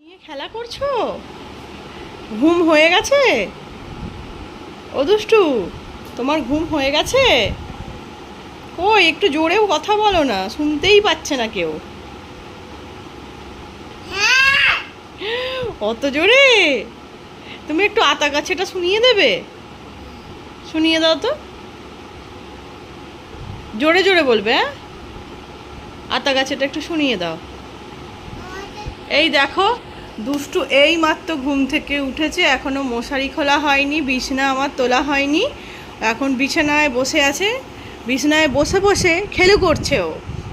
নিয়ে খেলা করছ? ঘুম হয়ে গেছে? ও দুষ্টু, তোমার ঘুম হয়ে গেছে? কই, একটু জোরেও কথা বলো না, শুনতেই পাচ্ছে না কেউ। অত জোরে? তুমি একটু আতা গাছেটা শুনিয়ে দেবে? শুনিয়ে দাও তো। জোরে জোরে বলবে হ্যাঁ? আতা গাছেটা একটু শুনিয়ে দাও। এই দেখো দুষ্টু এই মাত্র ঘুম থেকে উঠেছে, এখনও মশারি খোলা হয়নি, বিছানা আমার তোলা হয়নি। এখন বিছানায় বসে আছে, বিছানায় বসে বসে খেলু করছে ও।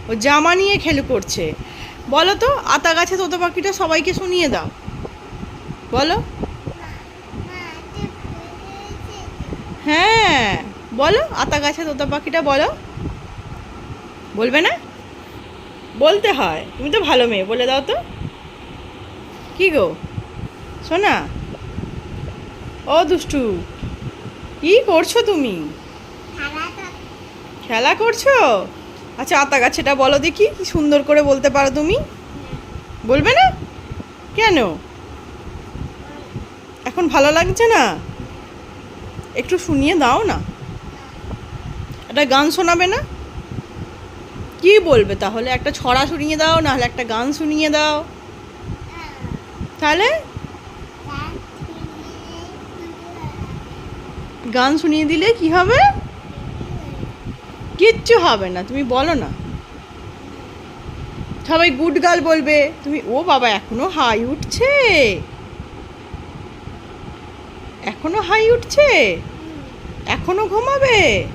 ও জামা নিয়ে খেলু করছে। বলো তো, আতা গাছে তোতা পাখিটা সবাইকে শুনিয়ে দাও। বলো। হ্যাঁ বলো, আতা গাছে তোতা পাখিটা বলো। বলবে না? বলতে হয়, তুমি তো ভালো মেয়ে, বলে দাও তো। কি গো? শোনা ও দুষ্টু কি করছ তুমি? খেলা করছ? আচ্ছা আতা গাছেটা বলো দেখি কি সুন্দর করে বলতে পারো তুমি। বলবে না? কেন? এখন ভালো লাগছে না? একটু শুনিয়ে দাও না। একটা গান শোনাবে না? কি বলবে তাহলে? একটা ছড়া শুনিয়ে দাও নাহলে একটা গান শুনিয়ে দাও। তাহলে? গান শুনিয়ে দিলে কি হবে? কিচ্ছু হবে না, তুমি বলো না। সবাই গুড গার্ল বলবে, তুমি, ও বাবা, এখনও হাই উঠছে। এখনও হাই উঠছে? এখনও ঘুমাবে?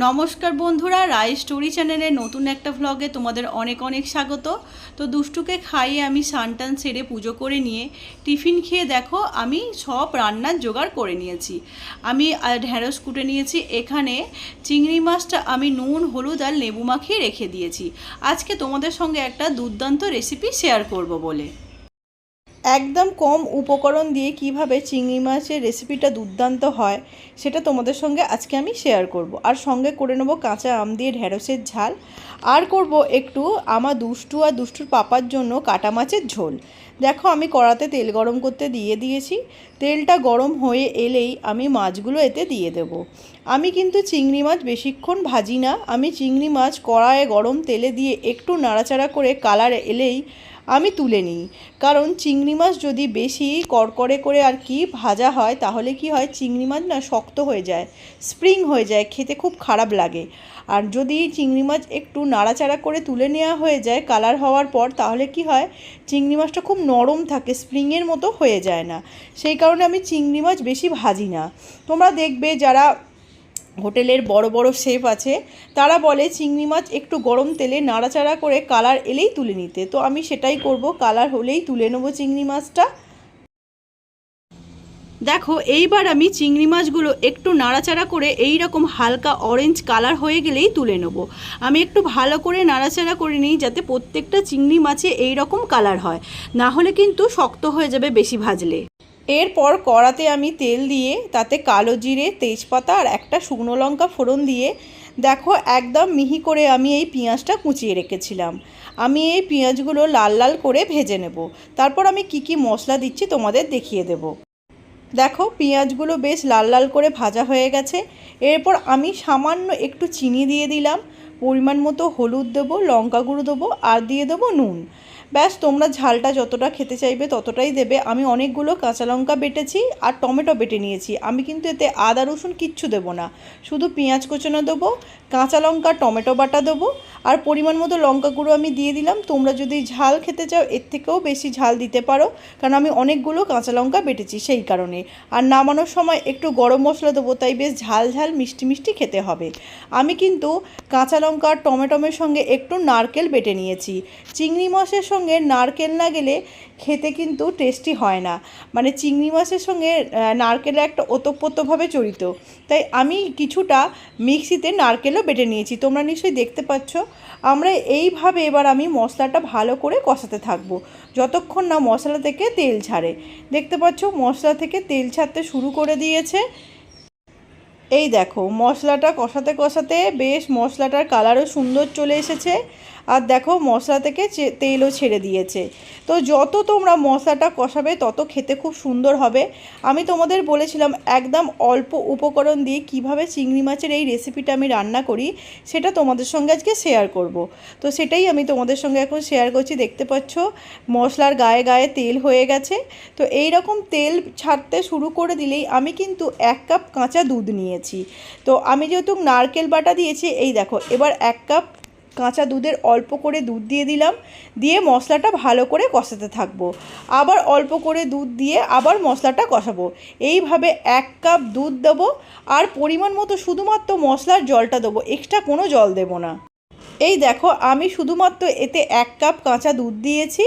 নমস্কার বন্ধুরা রায় স্টোরি চ্যানেলে নতুন একটা ভ্লগে তোমাদের অনেক অনেক স্বাগত। তো দুষ্টুকে খাইয়ে আমি সানটান সেরে পুজো করে নিয়ে টিফিন খেয়ে দেখো, আমি সব রান্নার জোগাড় করে নিয়েছি। আমি ঢ্যাঁড়স কুটে নিয়েছি, এখানে চিংড়ি মাছটা আমি নুন, হলুদ আর লেবু মাখিয়ে রেখে দিয়েছি। আজকে তোমাদের সঙ্গে একটা দুর্দান্ত রেসিপি শেয়ার করব বলে। একদম কম উপকরণ দিয়ে কীভাবে চিংড়ি মাছের রেসিপিটা দুর্দান্ত হয়, সেটা তোমাদের সঙ্গে আজকে আমি শেয়ার করব। আর সঙ্গে করে নেব কাঁচা আম দিয়ে ঢেঁড়সের ঝাল। আর করব একটু আমার দুষ্টু আর দুষ্টুর পাপার জন্য কাটা মাছের ঝোল। দেখো আমি কড়াতে তেল গরম করতে দিয়ে দিয়েছি। তেলটা গরম হয়ে এলেই আমি মাছগুলো এতে দিয়ে দেব। আমি কিন্তু চিংড়ি মাছ বেশিক্ষণ ভাজি না। আমি চিংড়ি মাছ কড়াইয়ে গরম তেলে দিয়ে একটু নাড়াচাড়া করে কালার এলেই আমি তুলে নিই। কারণ চিংড়ি মাছ যদি বেশি কড়কড়ে করে আর কি ভাজা হয়, তাহলে কি হয়, চিংড়ি মাছ না শক্ত হয়ে যায়, স্প্রিং হয়ে যায়, খেতে খুব খারাপ লাগে। আর যদি চিংড়ি মাছ একটু নাড়াচাড়া করে তুলে নেওয়া হয়ে যায়, কালার হওয়ার পর, তাহলে কি হয়, চিংড়ি মাছটা খুব নরম থাকে, স্প্রিংয়ের মতো হয়ে যায় না। সেই কারণে আমি চিংড়ি মাছ বেশি ভাজি না। তোমরা দেখবে যারা হোটেলের বড় বড় শেফ আছে, তারা বলে চিংড়ি মাছ একটু গরম তেলে নাড়াচাড়া করে কালার এলেই তুলে নিতে। তো আমি সেটাই করব, কালার হলেই তুলে নেব চিংড়ি মাছটা। দেখো, এইবার আমি চিংড়ি মাছগুলো একটু নাড়াচাড়া করে এই রকম হালকা অরেঞ্জ কালার হয়ে গেলেই তুলে নেব। আমি একটু ভালো করে নাড়াচাড়া করে নিই যাতে প্রত্যেকটা চিংড়ি মাছে এই রকম কালার হয়। না হলে কিন্তু শক্ত হয়ে যাবে বেশি ভাজলে। এরপর কড়াতে আমি তেল দিয়ে, তাতে কালো জিরে, তেজপাতা আর একটা শুকনো লঙ্কা ফোড়ন দিয়ে, দেখো একদম মিহি করে আমি এই পেঁয়াজটা কুচিয়ে রেখেছিলাম। আমি এই পেঁয়াজগুলো লাল লাল করে ভেজে নেব। তারপর আমি কি কি মশলা দিচ্ছি তোমাদের দেখিয়ে দেবো। দেখো পেঁয়াজগুলো বেশ লাল লাল করে ভাজা হয়ে গেছে। এরপর আমি সামান্য একটু চিনি দিয়ে দিলাম। পরিমাণ মতো হলুদ দেবো, লঙ্কা গুঁড়ো দেবো আর দিয়ে দেবো নুন। ব্যাস, তোমরা ঝালটা যতটা খেতে চাইবে ততটাই দেবে। আমি অনেকগুলো কাঁচা লঙ্কা বেটেছি আর টমেটো বেটে নিয়েছি। আমি কিন্তু এতে আদা, রসুন কিচ্ছু দেবো না। শুধু পেঁয়াজ কোচানো দেবো, কাঁচা লঙ্কা, টমেটো বাটা দেবো আর পরিমাণ মতো লঙ্কা গুঁড়ো আমি দিয়ে দিলাম। তোমরা যদি ঝাল খেতে চাও, এর থেকেও বেশি ঝাল দিতে পারো, কারণ আমি অনেকগুলো কাঁচা লঙ্কা বেটেছি সেই কারণে। আর নামানোর সময় একটু গরম মশলা দেবো, তাই বেশ ঝাল ঝাল মিষ্টি মিষ্টি খেতে হবে। আমি কিন্তু কাঁচা লঙ্কা আর টমেটোমের সঙ্গে একটু নারকেল বেটে নিয়েছি। চিংড়ি মাছের সঙ্গে নারকেল না গেলে খেতে কিন্তু টেস্টি হয় না। মানে চিংড়ি মাছের সঙ্গে আহ, নারকেলের একটা ওতপ্রোতভাবে জড়িত। তাই আমি কিছুটা মিক্সিতে নারকেলও বেটে নিয়েছি। তোমরা নিশ্চয়ই দেখতে পাচ্ছ আমরা এইভাবে এবার আমি মশলাটা ভালো করে কষাতে থাকব। যতক্ষণ না মশলা থেকে তেল ছাড়ে। দেখতে পাচ্ছ মশলা থেকে তেল ছাড়তে শুরু করে দিয়েছে। এই দেখো, মশলাটা কষাতে কষাতে বেশ মশলাটার কালারও সুন্দর চলে এসেছে। আর দেখো, মশলা থেকে তেলও ছেড়ে দিয়েছে। তো যত তোমরা মশলাটা কষাবে, তত খেতে খুব সুন্দর হবে। আমি তোমাদের বলেছিলাম, একদম অল্প উপকরণ দিয়ে কীভাবে চিংড়ি মাছের এই রেসিপিটা আমি রান্না করি, সেটা তোমাদের সঙ্গে আজকে শেয়ার করব। তো সেটাই আমি তোমাদের সঙ্গে এখন শেয়ার করছি। দেখতে পাচ্ছ, মশলার গায়ে গায়ে তেল হয়ে গেছে। তো এই রকম তেল ছাড়তে শুরু করে দিলেই আমি কিন্তু এক কাপ কাঁচা দুধ নিয়েছি তো আমি যেহেতু নারকেল বাটা দিয়েছি, এই দেখো, এবার এক কাপ কাঁচা দুধের অল্প করে দুধ দিয়ে দিলাম, দিয়ে মশলাটা ভালো করে কষাতে থাকব। আবার অল্প করে দুধ দিয়ে আবার মশলাটা কষাবো। এইভাবে এক কাপ দুধ দেবো, আর পরিমাণ মতো শুধুমাত্র মশলার জলটা দেবো, এক্সট্রা কোনো জল দেবো না। এই দেখো, আমি শুধুমাত্র এতে এক কাপ কাঁচা দুধ দিয়েছি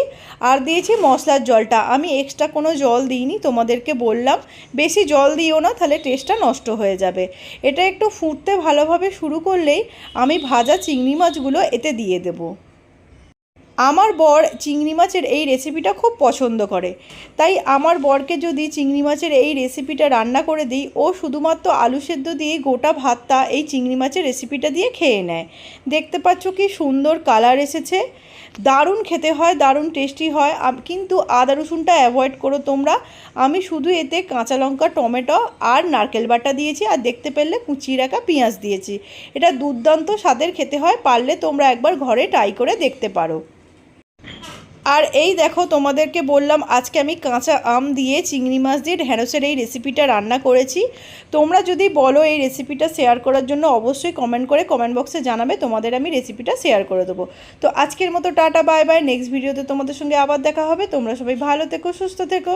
আর দিয়েছি মশলার জলটা। আমি এক্সট্রা কোনো জল দিইনি, তোমাদেরকে বললাম। বেশি জল দিও না, তাহলে টেস্টটা নষ্ট হয়ে যাবে। এটা একটু ফুটতে ভালোভাবে শুরু করলেই আমি ভাজা চিংড়ি মাছগুলো এতে দিয়ে দেবো। আমার বর চিংড়ি মাছের এই রেসিপিটা খুব পছন্দ করে। তাই আমার বরকে যদি চিংড়ি মাছের এই রেসিপিটা রান্না করে দিই, ও শুধুমাত্র আলু সেদ্ধ দিয়ে গোটা ভাতটা এই চিংড়ি মাছের রেসিপিটা দিয়ে খেয়ে নেয়। দেখতে পাচ্ছ কি সুন্দর কালার এসেছে। দারুণ খেতে হয়, দারুণ টেস্টি হয়। কিন্তু আদা রসুনটা অ্যাভয়েড করো তোমরা। আমি শুধু এতে কাঁচা লঙ্কা, টমেটো আর নারকেল বাটা দিয়েছি আর দেখতে পেলে কুচিয়ে রাখা পেঁয়াজ দিয়েছি। এটা দুর্দান্ত স্বাদের খেতে হয়, পারলে তোমরা একবার ঘরে ট্রাই করে দেখতে পারো। আর এই দেখো, তোমাদেরকে বললাম, আজকে আমি কাঁচা আম দিয়ে চিংড়ি মাছ দিয়ে ঢ্যাঁড়সের এই রেসিপিটা রান্না করেছি। তোমরা যদি বলো এই রেসিপিটা শেয়ার করার জন্য, অবশ্যই কমেন্ট করে কমেন্ট বক্সে জানাবে, তোমাদের আমি রেসিপিটা শেয়ার করে দেবো। তো আজকের মতো টাটা বাই বাই নেক্সট ভিডিওতে তোমাদের সঙ্গে আবার দেখা হবে। তোমরা সবাই ভালো থেকো, সুস্থ থেকো।